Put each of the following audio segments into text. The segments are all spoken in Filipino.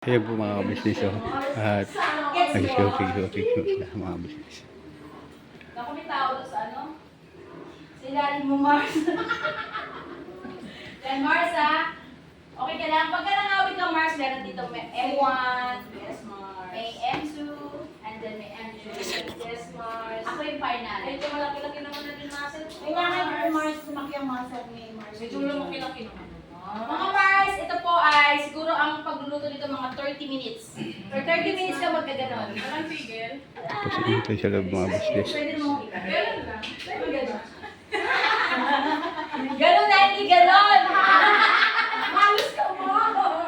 Ayan po mga business oh. At nag-shopping-shopping sila mga business. Naku, may tao doon sa ano? Sa ilalim mo, Mars. Yan, Mars, ha? Okay ka lang. Pagka nangawit ka, Mars, meron dito may M1, Yes, Mars. may M2, and then may M2. Yes, Mars. Ako yung final. Medyo malaki-laki naman na din muscle. Kailangan yung Mars, lumaki ang muscle ni Mars. Medyo lumaki-laki naman. Mga Mars, ito po ay siguro ang pagluluto nito mga 30 minutes. For 30 minutes ka magkaganon. Walang tigil. Dito sa loob mga business. Pwede mo. Kailan lang? Pwede ganon. Ganon na, hindi ganon. Halos ka mo.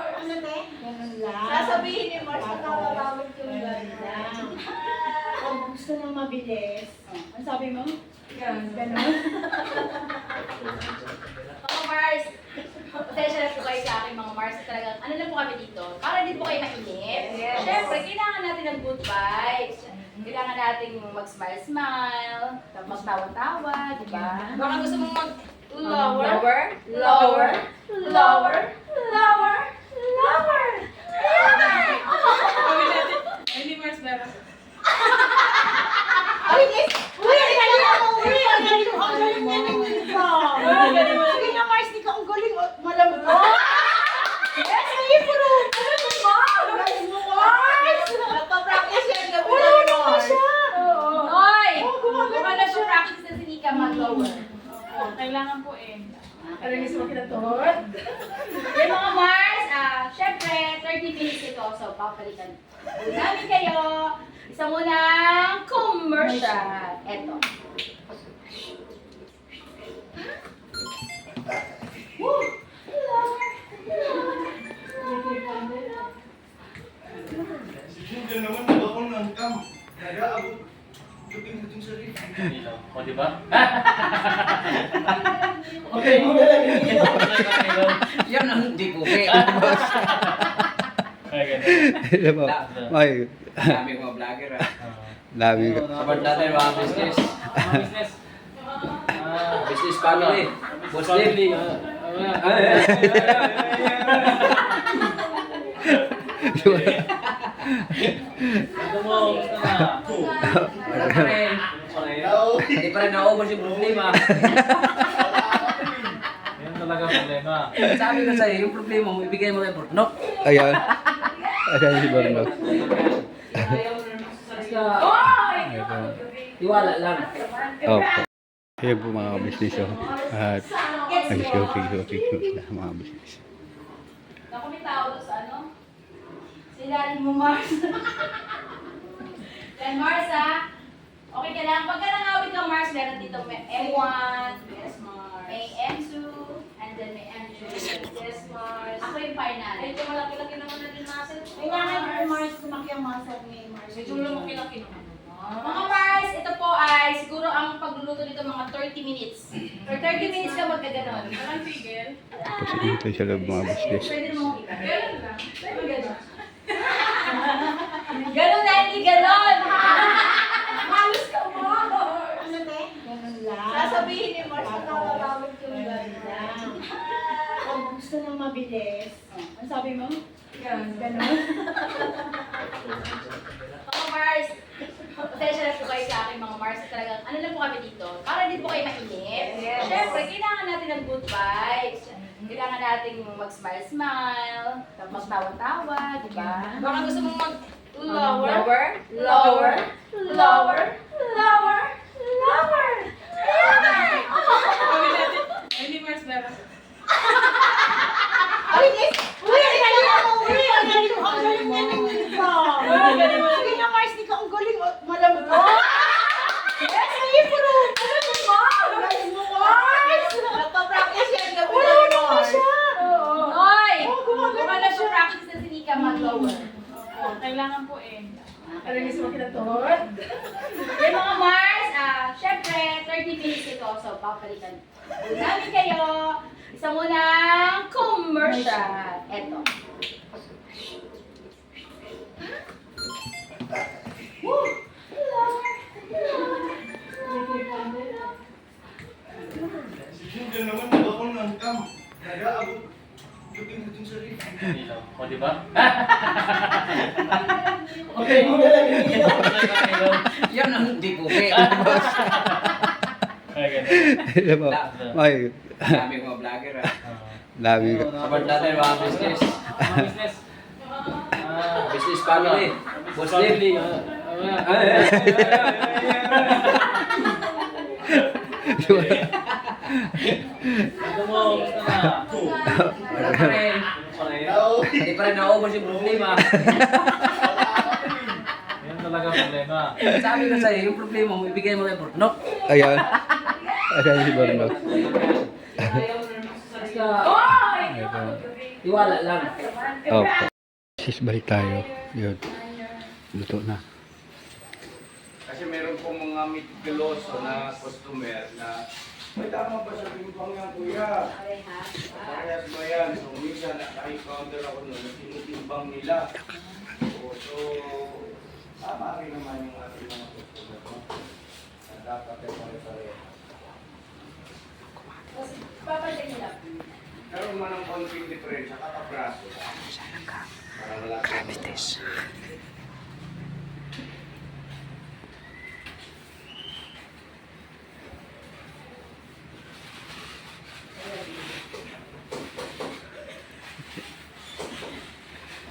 Ano, te? Ganun lang. Sasabihin ni Mars, yung Ganun lang. Kung gusto nang mabilis, ang sabi mo? Ganun. Mga Mars, pasensya na po kayo sa akin mga Mars. Talagang, ano na po kami dito? Para din po kayo mainip. Yes. Siyempre, kailangan natin ng good vibes. Kailangan natin mag-smile-smile, magtawa-tawa, di ba? Baka gusto mong mag... Lower, lower, lower, lower, lower, lower. Hindi Mars meron. Uy, yes! Uy, ang galing ako! Uy, ang galing mo! Ang galing uniform! Ang galing mo. Sige nga, Mars, di ka ang galing. oh, Malambot! Yes, ay, pero... Ano mo, Mars? Galing mo, Mars! Nagpa-practice yan gabi Wala na naman siya! Hoy! Oo, gumagano Baka siya. Mag-lower. Oo, Kailangan po eh. Arinig mo kinatot. Yung mga Mars, ah, syempre, 30 minutes ito. So, papalitan namin kayo. Isa munang commercial. Eto. Woo! Hindi naman nabakon ng kam. Nag-aabot. Duting duting sa rin. O, di ba? Okay, mo na lang Yan ang hindi ko. Okay, Ay, ganun. Alam mo, ay, Dami mga vlogger ah. dami ko. Sabat natin mga business. Mga business. Ah, Business family. Boss family. Lim. ah, Ay, ay, ay, mo, na? Wala pa rin. Hindi pa rin naubos yung problema. Yan talaga ang problema. Sabi ko sa'yo, yung problema mo, ibigay mo kay Portnok. Ayan. Ayan si Ito. tiwala lang. Opo. Ayan po mga business oh. At nag-shopping-shopping po sila mga business. Naku, may tao doon sa ano? Sa ilalim mo, Mars. Yan, Mars, ha? Okay ka lang. Pagka nangawit ka, Mars, meron dito may M1, Yes, Mars. may M2, and then may M2. Yes, Mars. Ako yung final. Medyo malaki-laki naman na din muscle. Kailangan yung Mars, lumaki ang muscle ni Mars. Medyo lumaki-laki naman. Mga Mars, ito po ay siguro ang pagluluto nito mga 30 minutes. For 30 minutes ka magkaganon. Walang tigil. Loob mga business. Pwede mo. Kailan lang? Pwede ganon. Ganon na, hindi ganon. Halos ka mo. Ano, te? Ganun lang. Sasabihin ni Mars, nakakatawag yung Ganun lang. Kung gusto nang mabilis, ang sabi mo? Ganun. Mga Mars, pasensya na po kayo sa akin mga Mars. Talagang, ano na po kami dito? Para din po kayo mainip. Yes. Siyempre, kailangan natin ng good vibes. Kailangan natin mag-smile-smile, magtawa-tawa, di ba? Baka gusto mong mag... Lower, lower, lower, lower, lower. Kami natin. Ay, Hindi Mars meron. Uy, yes! Uy, ang galing ako! Uy, ang galing mo! Ang galing niya ng uniform! Ang galing mo. Sige nga, Mars, di ka ang galing. oh, Malambot! Yes, ay, pero... Ano mo, Mars? Ang galing mo, Mars! Nagpa-practice yan gabi Wala na naman siya! Hoy! Oo, gumagano Baka siya. Nika mag-lower. Oo, Kailangan po eh. Arinig mo kinatot. Yung mga Mars, ah, syempre, 30 minutes ito. So, papalitan namin kayo. Isa munang commercial. Eto. Woo! Hindi naman nabakon ng kam. Nag-aabot. Duting duting sa rin. O, di ba? Okay. Ano Yan ang hindi pugi. Ay, ganun. Alam mo, Ay, Dami mga vlogger ah. dami. Sabar natin mga business. Mga business. Ah, Business family. Boss Muslim. Lee. ah, ah, Ay, ay, ay, Ano mo? Pa rin. Ano rin? Hindi pa rin naubos yung problema. Yan talaga problema. Sabi ko sa'yo, yung problema mo, ibigay mo kay Pornok. Ayan. Ayan si Bornok. Iwala lang. Opo. Sis, balik tayo. Yun. Luto na. Kasi mga meticuloso na customer na may tama ba sa timbang yan, kuya? Parehas ba yan? So, minsan, naka-encounter ako nun, tinitimbang nila. So, so, tama rin naman yung ating mga customer. No? Na dapat ay pare-pareho. Papalitan niyo lang. Karoon man ng konting diferensya, kakapraso. Para wala tayong-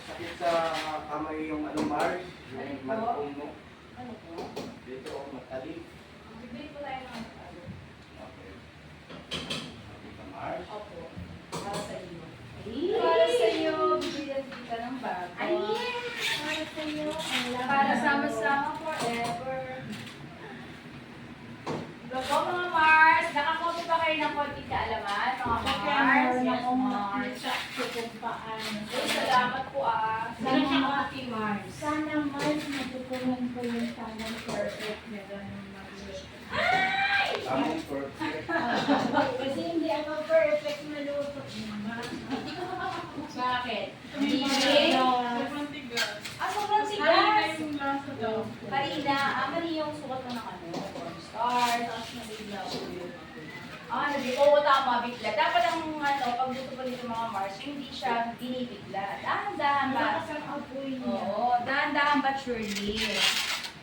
Sakit sa kamay yung ano, Mars, yung malpong mo. Ano po? Dito, oh, matalik. Bibili po tayo ng ano. Okay. Dito, Mars. Opo. Para sa iyo. Para sa iyo, bibigyan kita ng bago. Ay, para sa iyo. Para sama-sama forever. Go mga Mars! Nakakopi pa kayo ng konting kaalaman, mga Mars. Yes, Mars. Uy, salamat po ah. Salamat kay Mars. Sana Mars, matutunan ko yung tamang perfect na gano'n. Tamang perfect. Kasi hindi ako perfect na luto. Bakit? Hindi. Sobrang tigas. Ah, sobrang sigas. yung ah, sukat mo ng ano, star, tapos nabigla ko yun. Ah, nabigla. Oo, tama, bigla. Dapat ang ano, pagluto pa dito mga Mars, hindi siya binibigla. Dahan-dahan ba? Malakas ang apoy niya. Oo, dahan-dahan but surely.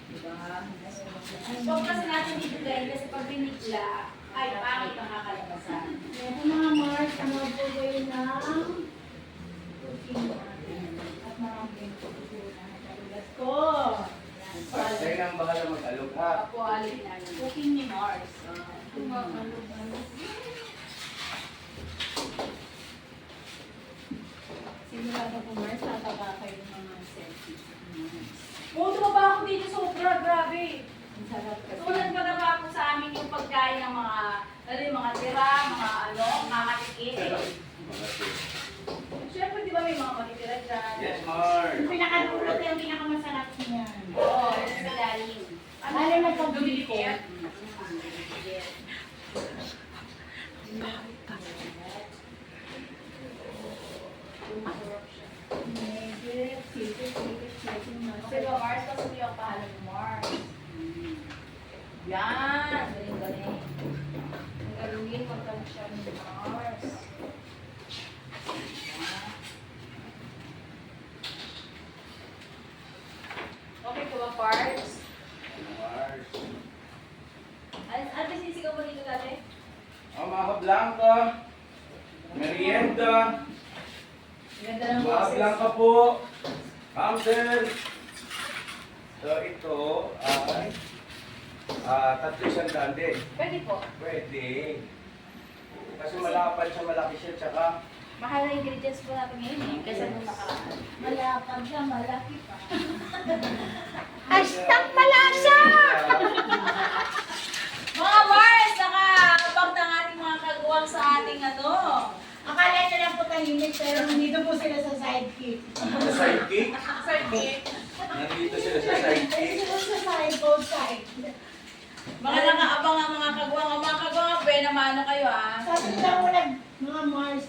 Diba? So, kasi natin bibigay kasi pag binigla, ay, pangit ang kakalabasan. Ito mga Mars, ang mabuhay ng cooking at mga pinagkukunan. Katulad ko. Mars, tayo nang bahala mag-alog ha. Ako, alin namin. Cooking ni Mars. Sigurado ko Mars, tataba kayo ng mga selfies. Oo, tumaba ako dito sobra, grabe. Ang sarap kasi. Tulad pa na po sa amin yung pagkain ng mga, ano yung mga tira, mga ano, kakatikin. Siyempre, di ba may mga matitira dyan? Yes, Mars. Yung pinakadulot yung pinakamasarap niyan. Oo, sa ilalim. Lalo na pag ko. Ba, Mars, kasi hindi ako pahalan Mars. Yan, galing-galing. Ang galungin, magkalit siya ni Mars. Okay ko ba, parts? Mars. Ano, ano sisigaw mo dito dati? Oh, mga Blanca. Merienda. Ganda ng Mga boses. Blanca po. Camden. So, ito ay ah tatlo isang daan din. Pwede po. Pwede. Kasi malapad siya, malaki siya, tsaka Mahal na ingredients po natin ngayon eh. Kaysa nung nakaraan. Malapad siya, malaki pa. Hashtag malasa! Mga Mars, nakabang ng ating mga kagawang sa ating ano. Akala nyo lang po tahimik, pero nandito po sila sa sidekick. Sa sidekick. Sidekick. Nandito sila sa sidekick. sila sa side, both side. Mga nakaabang ang mga kagawang. Ang mga kagawang, pwede naman ano kayo ah. Sabi nila mo nag, mga Mars.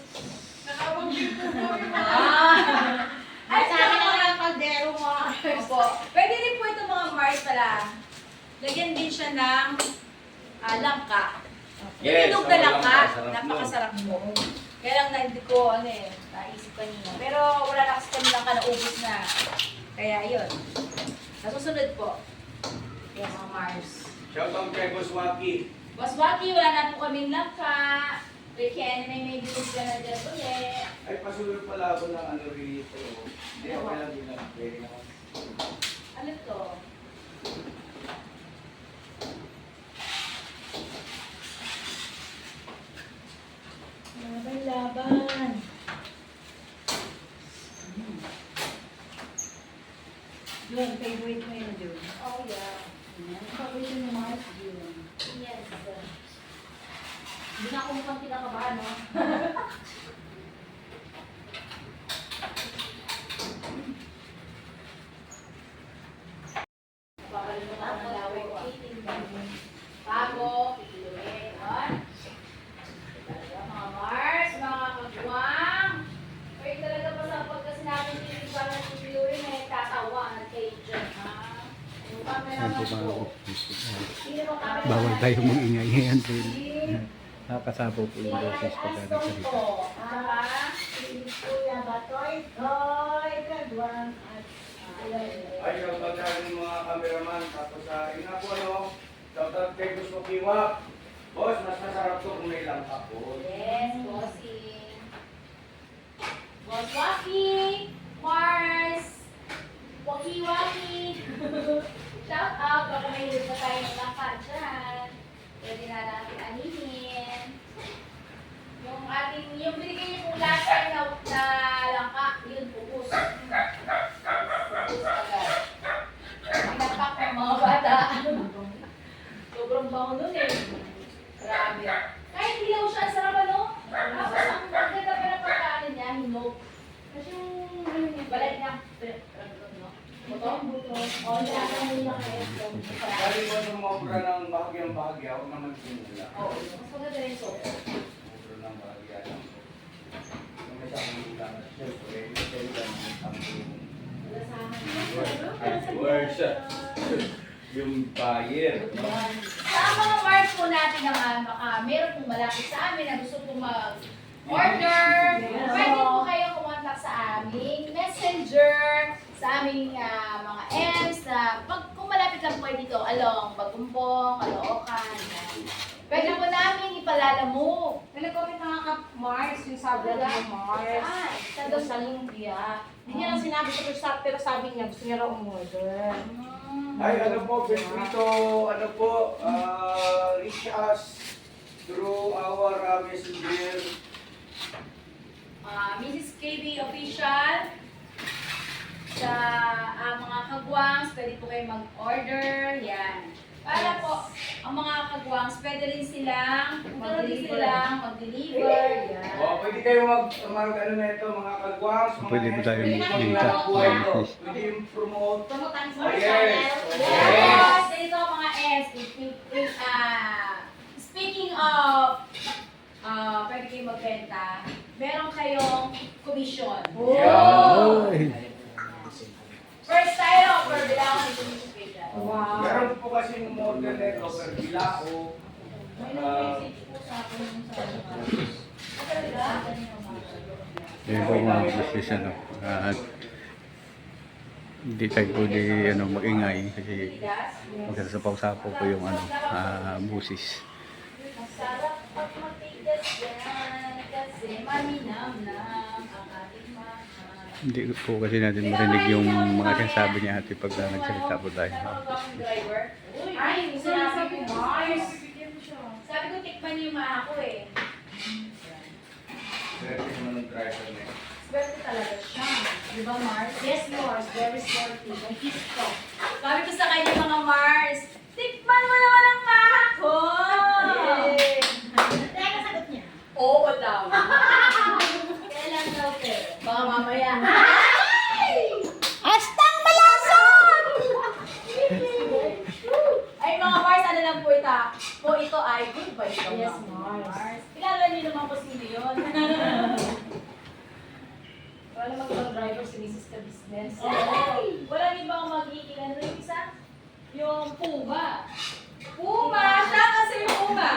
Nakabang din po po yung mga Ah! Ay, Sa akin ang mga kaldero, Mars. Opo. Pwede rin po ito mga Mars pala. Lagyan din siya ng ah, langka. Yes, Inog na langka. Napakasarap po. Kaya lang na hindi ko ano eh. naisip kanina. Pero wala na kasi kami lang ka naubos na. Kaya yun. Nasusunod po. Yes, mga Mars. Shout out kay Boss Waki. Boss Waki, wala na po kaming langka. Kenny, may may bilis ka na dyan ulit. Ay, pasunod pala ako ng ano rito. Hindi, okay lang din lang. Ano to? Laban, laban. Yun, favorite mo yun, Jun. Oh, yeah. Yan. Favorite mo naman, Jun. Yes. Hindi na ako mukhang kinakabahan, no? Papalimutan ang laway ko. Bago, iluwi, on. Talaga, mga Mars, mga kagwang. Pwede talaga pa sa pagka sinabi ni Iba na si Yuri, may tatawa na kayo dyan, ha? Yung camera Yan po mo mga po. office. Sino mo camera Bawal mo? Tayo mangingay. Yan po. Si- Nakakasapo po yung boses pag nagsalita. Ay, sa aking mga cameraman. Tapos sa ina po, ano, shout out kay Boss mas masarap to kung may langka po. Yes, bossing. Boss Waki, Mars, Waki Waki. Shout out, baka may hilig pa tayo ng langka dyan. Pwede na natin anihin. Yung ating, yung binigay niyo pong last time na, na langka, yun, pupus. Pupus agad. Pinapak ng mga bata. Sobrang bango nun eh. Grabe. Kahit hilaw siya, sarap ano? Tapos ang maganda pa ng pagkain niya, hinog. Kasi yung ano niya, balay niya. Ano. Dali mo nung maubra ng bahagyang bahagya, huwag naman sinula. Oo. Maubra ng bahagya lang. Kung may sa akong ulang, siyempre, may lang ang tampong. Ay, words. Yung buyer. no? Sa mga Mars po natin naman, baka meron pong malapit sa amin na gusto pong mag-order. Pwede po kayo kumontak sa aming messenger, sa aming ah, mga M's na pag kung malapit lang po kayo dito, along Bagumpong, Caloocan. yan. Pwede po namin ipalala mo. Nag-comment na nga ka, Mars, yung sabi ni Mars. Ah, Sa doon sa lumpia. Hindi niya lang sinabi sa first pero sabi niya gusto niya raw umorder. Mm. Ay, ano po, feel free to, ano po, uh, reach us through our uh, messenger. Ah, Mrs. KB Official. Sa ah, mga kagwangs, pwede po kayo mag-order. Yan. Para po, ang mga kagwangs, pwede rin silang mag-deliver. silang mag-deliver. Yan. O, pwede kayo mag, mag ano na ito, mga kagwangs, mga Pwede po tayo pwede Yes. ito. Pwede yung promote. Promote ang yes. channel. Yes. Yes. Dito mga S. If you, if, ah, speaking of ah, pwede kayo magbenta, meron kayong commission. Ay. First tayo, per bilangan ng commission page. Wow. Meron po kasi yung model nito, per bilao. May Ah, nag-message po sa akin yung sa Yan po mga business ano. At hindi tayo pwede ano, mag-ingay kasi magsasapaw-sapaw po yung ano, ah, busis. Masarap pag matigas yan kasi ating mahal. Hindi po kasi natin marinig yung mga sinasabi niya ate pag nagsalita po tayo. Ay, sinasabi ko, Mars. Sabi ko, tikman niyo yung maha ko eh. Swerte talaga siya. Di ba, Mars? Yes, Mars. Very sporty. May kiss ko. Sabi ko sa kanya, mga Mars, tikman mo naman ang maha ko! Teka, sagot niya. Oo daw. Kailan daw, pero? Baka mamaya. Astang malasot! Ay, mga Mars, ano lang po ito? Po ito ay good vibes daw Yes, lang. Mars. Kilala niyo naman po sino yun. Wala mag-driver si Mrs. Ka Business. Ay! Wala niyo ba ang magiging ano yung isa? Yung Puma. Puma! Siya kasi yung Puma.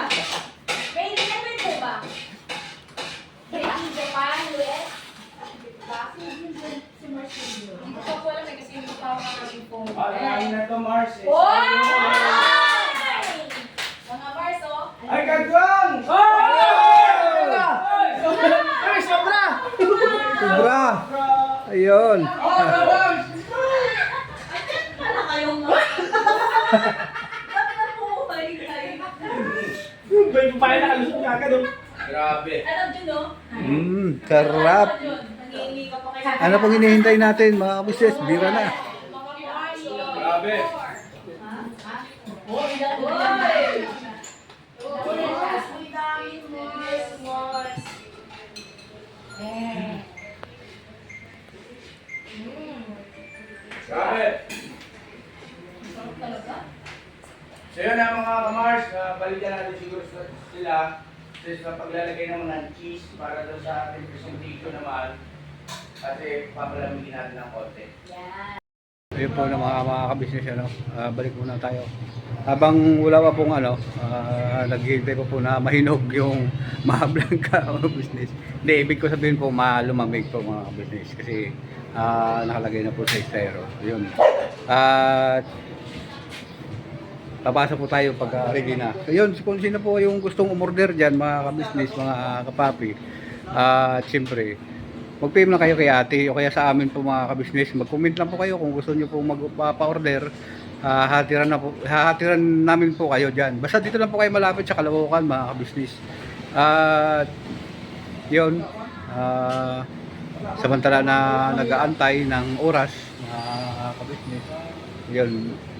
May hindi na ba yung Puma? Made in Japan, US. Hindi ko pa alam eh, kasi hindi pa ako nakapag-phone. Ah, lagi na to, Mars. eh. Mga Mars, oh. Ay, kagwang! Sobra! Ayun. Wala kayong mga. Bakit nabuhay kayo? Grabe. Alam nyo, no? Mmm, sarap. Nangihingi ka pa kayo. Ano pang hinihintay natin mga kabisnes? Bira na. Oh. Grabe. Uy! Ang Grabe. Sarap. So yun na mga kamars, uh, balikan natin siguro sila sa paglalagay naman ng cheese para doon sa ating presentation naman kasi papalamigin natin ng konti. Yan. Ayun po na mga, mga kabisnes, ano, ah, balik muna tayo. Habang wala pa pong ano, uh, naghihintay pa po na mahinog yung mahablang ka mga business. Hindi, ibig ko sabihin po malumamig po mga business kasi ah, nakalagay na po sa estero. Yun. At papasok po tayo pag uh, ready na. Yun, kung sino po yung gustong umorder dyan, mga kabisnes, mga kapapi, at siyempre, mag-PM lang kayo kay ate o kaya sa amin po mga kabisnes. Mag-comment lang po kayo kung gusto nyo po magpa-order. Uh, hatiran, na po, hatiran namin po kayo dyan. Basta dito lang po kayo malapit sa Caloocan mga kabisnes. At yun, ah, samantala na nag-aantay ng oras mga kabisnes. Yun,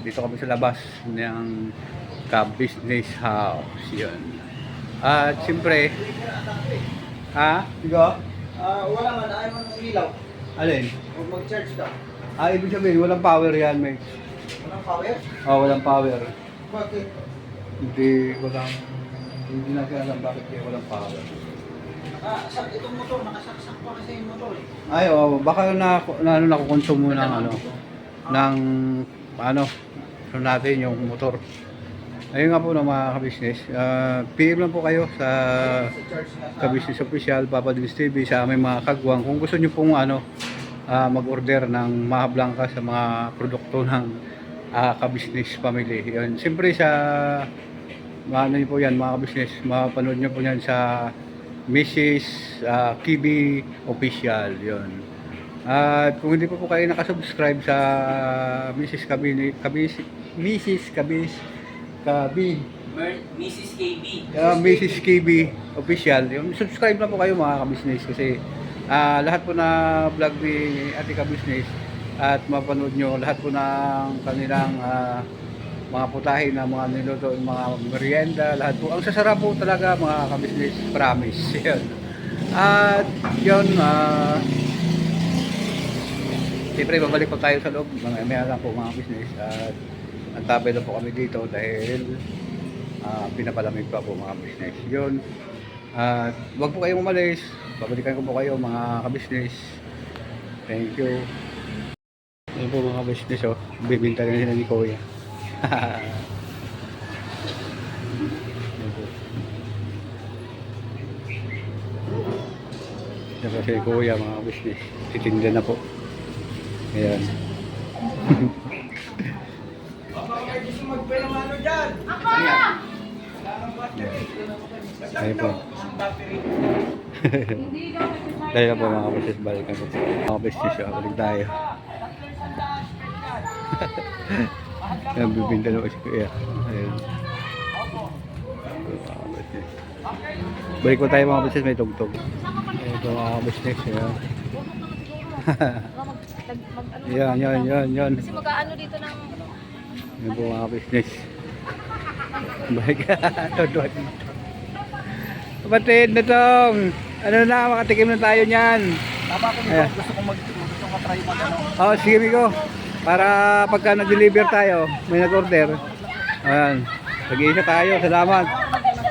dito kami sa labas ng ka-business house. Yun. At siyempre, ha? Digo? Ah, wala man, ayaw man ng ilaw. Alin? Huwag mag-charge ka. Ah, ibig sabihin, walang power yan, mate. Walang power? Oh, walang power. Bakit? Hindi, walang, hindi natin alam bakit kaya walang power. Nakasak itong motor, nakasaksak pa kasi yung motor eh. Ay, oh, baka na, na ano, nakukonsumo ng ano, ng, ano, ano natin yung motor. Ayun nga po na mga ka-business. Ah, PM lang po kayo sa ka-business official, Papa Dins TV, sa aming mga kagwang. Kung gusto nyo pong ano, ah, mag-order ng mahablangka sa mga produkto ng ah, ka-business family. Yun. Siyempre sa ano nyo po yan, mga ka-business, mapanood nyo po yan sa Mrs. ah, Kibi Official. Yun. At kung hindi po po kayo nakasubscribe sa Mrs. Kabi, Kabi, Mrs. Kabis, Kabi, Mrs. KB. Uh, Mrs. KB official. Yung subscribe na po kayo mga ka-business kasi ah, lahat po na vlog ni Ate ka-business at mapanood nyo lahat po ng kanilang ah, mga putahe na mga niluto, mga merienda, lahat po. Ang sasarap po talaga mga ka-business, promise. Yun. At yun, ah, siyempre babalik po tayo sa loob, mga may lang po mga business at antabay na po kami dito dahil Ah, pinapalamig pa po mga business. Yun. At wag po kayong umalis. Babalikan ko po kayo mga ka-business. Thank you. Ayun po mga business oh. Bibinta na sila ni Kuya. Yan po si Kuya mga business. Titinda na po. Ayan. Ayun po. Dahil na po mga business, balikan ko po. Mga business, oh, balik tayo. Yan, bibinta na si Kuya. Ayun. Balik po tayo mga business, may tugtog. Ayun po mga business. Yan. yan, yan, yan, yan. Kasi mag-ano dito ng... Yan po mga business. Balik. Tudod. Kapatid na tong. Ano na, makatikim na tayo niyan. Tama ko Ayan. gusto ko mag gusto ko try mag ano. Oo, sige Miko. Para pagka nag-deliver tayo, may nag-order. Ayan. Nag-iisa tayo. Salamat.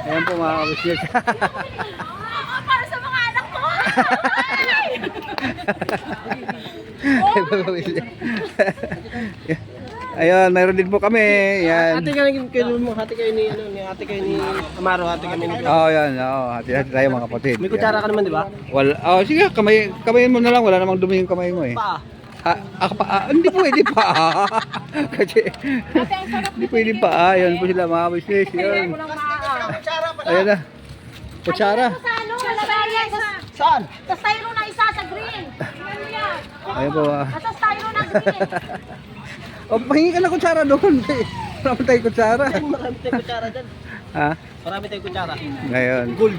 Ayan po mga business. Para sa mga anak ko! Ayun, mayroon din po kami. Yan. Ate kayo kayo mo, ate kayo ni ano, ni ate kayo ni Amaro, ate kami ni Oo, oh, yan. Oo, hati-hati tayo mga kapatid. May kutsara ka naman, di ba? Wala. Oh, sige, kamay, kamayin mo na lang. Wala namang dumi yung kamay mo eh. Pa. Ah, ah, pa, ah, hindi pwede pa. Kasi hindi pwede pa. Ah, yan po sila mga business. Yan. Ayan na. Kutsara. Sa ano. Saan? Sa styro na isa sa green. Yan? Ayan po. Ah. Sa styro na green. O, pahingi ka na kutsara doon. Marami tayong kutsara. Marami tayong kutsara dyan. Ha? Marami tayong kutsara. Ngayon. Gold.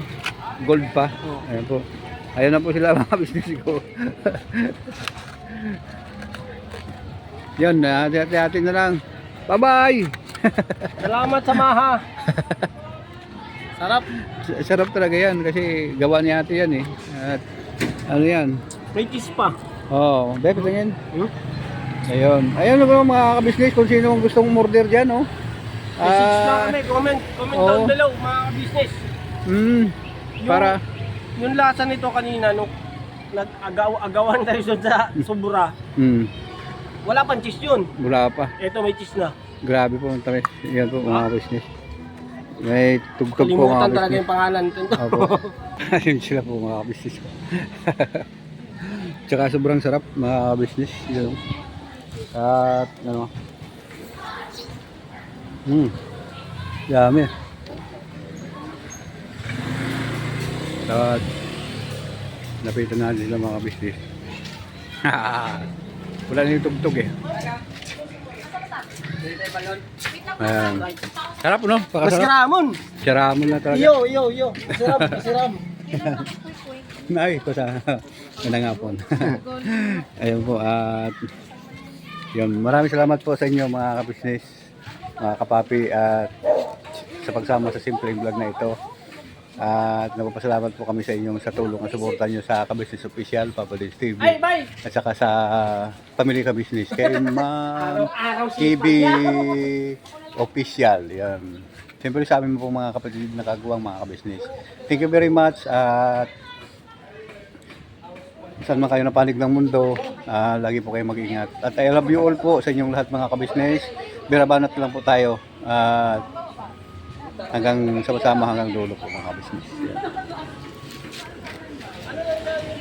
Gold pa. Ayan po. Ayan na po sila mga business ko. Yan, hati-hati na lang. Bye-bye! Salamat sa maha. Sarap. Sarap talaga yan kasi gawa ni ate yan eh. At ano yan? May cheese pa. Oh, Bek, tingin. Hmm? Ayun. Ayun na po mga kabisnes kung sino ang gustong order dyan, oh. May cheese na Ah, kami. Comment. Comment oo. down below mga business. mm, para, Yung lasa nito kanina nung nag-agaw-agawan tayo sa subura. mm, Wala pang cheese yun. wala pa. Ito may cheese na. Grabe po tamis. Yan po mga kabisnes. May tugtog po mga Kalimutan talaga kabisnes. yung pangalan nito. Opo. Ayun sila po mga kabisnes. Tsaka sobrang sarap mga kabisnes. Yun. At ano. Hmm. Yummy. At napitan na sila mga kabisnes. Wala na yung tugtog eh. Ayan. Sarap no? Mas Pakasarap. karamon. Charamon na talaga. Yo, yo, yo. Masarap, masarap. Nay, ko sa nga po. Ayun po at yun, maraming salamat po sa inyo mga kabisnes, mga kapapi at sa pagsama sa simpleng vlog na ito. At napapasalamat po kami sa inyong sa tulong at suporta nyo sa Kabisnes Official, Papa Dins TV. At saka sa Pamilya Kabisnes. Kay Ma'am KB Official. Yan. Siyempre sa amin po mga kapatid na kagawang mga kabisnes. Thank you very much at saan man kayo napanig ng mundo, ah, lagi po kayo mag-ingat. At I love you all po sa inyong lahat mga kabisnes. Birabanat lang po tayo. At hanggang sama-sama hanggang dulo po mga kabisnes.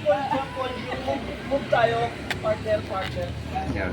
Yan. Move tayo. Partner, partner. Yan.